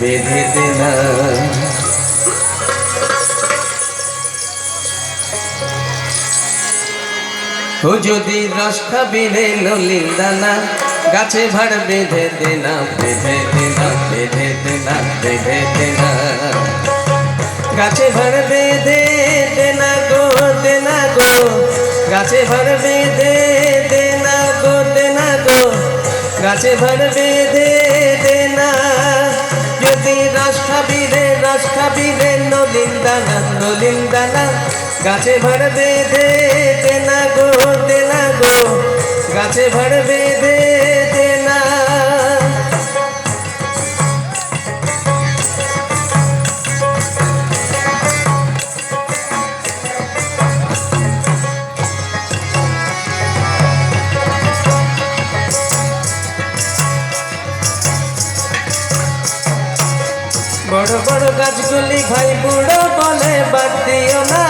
বেঁধে ও যদি রস খাবি রে গাছে ভাড় বেঁধে দে না বেঁধে দে না বেঁধে বেঁধে গাছে ভাড় বেঁধে গো গো, গাছে ভাড় বেঁধে দে গো না গো। গাছে ভাড় বেঁধে খাবি রস খাবি রে নলিন দানা নলিন দানা গাছে ভর বেঁধে না গো দে না গো। গাছে ভর বেঁধে গাছগুলি ভাই বুড়ো বলে বাদ দিও না।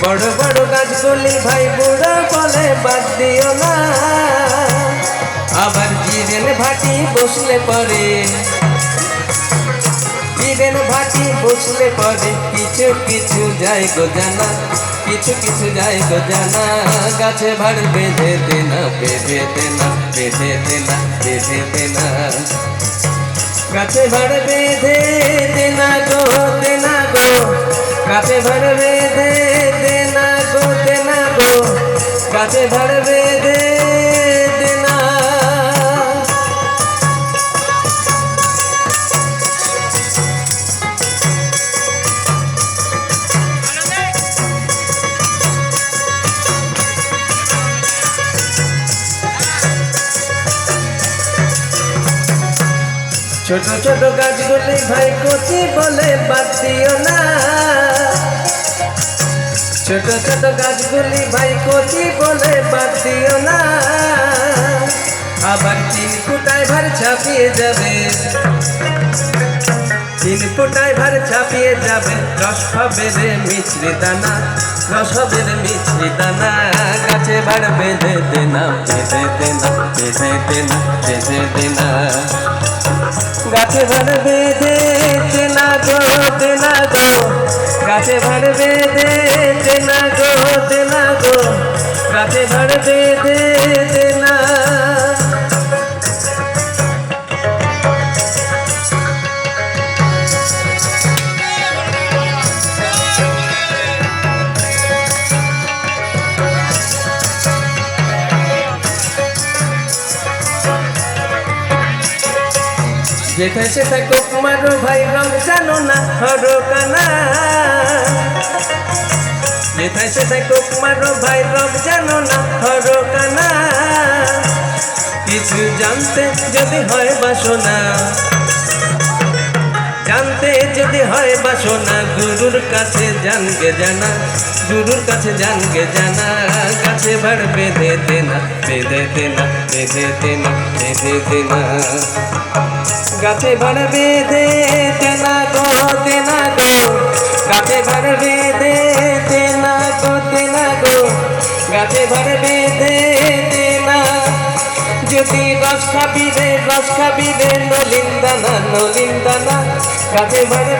বড় বড় গাছগুলি ভাই বুড়ো বলে বাদ দিও না। আবার জিরেন ভাটি বসলে পরে জিরেন ভাটি বসলে পরে, কিছু কিছু যায় গো জানা, কিছু কিছু যায় গো জানা, গাছে ভাড় বেঁধে দে না বেঁধে দে না বেঁধে দে না বেঁধে দে না গাছে ভরবে দে দেনা গো দেনা গো। গাছে ভরবে দে দেনা গো দেনা গো। গাছে ভরবে দে না ছোট ছোট গাছগুলি ভাই কচি বলে বাদ দিও না। ছোট ছোট গাছগুলি ভাই কচি বলে বাদ দিও না। আবার তিন ফুটায় ভার ছাপিয়ে যাবে। তিন ফুটায় ভার ছাপিয়ে যাবে। রস হবে রে মিছরি দানা, রস হবে রে মিছরি দানা। গাছে ভাড় বেঁধে দে না বেঁধে দে না বেঁধে দে না বেঁধে দে না গাছে ভালো বেঁধে চেনা গো চেনা গো। গাছে ভর বেঁধে চেনা গো চেনা গো। গাছে ভাড় যেথায় সেথায় কোপ মারো ভাই রং জানো না, হরো কানা। যেথায় সেথায় কোপ ভাই রং জানো না, হরো কানা। কিছু জানতে যদি হয় বাসনা জানতে যদি হয় বাসনা গুরুর কাছে জানকে জানা, গুরুর কাছে জানকে জানা। কাছে ভাড় বেঁধে দেনা বেঁধে দেনা বেঁধে দেনা বেঁধে দেনা। গাছে ভর বেঁধে তেনা গো তেনা গো। গাছে ভর বেঁধে তেনা গো তেনা গো। গাছে ভর বেঁধে তেনা যদি রস খাবি রে, রস খাবি রে নলিন্দানা দানা কাছে ভর গাছে ভাড়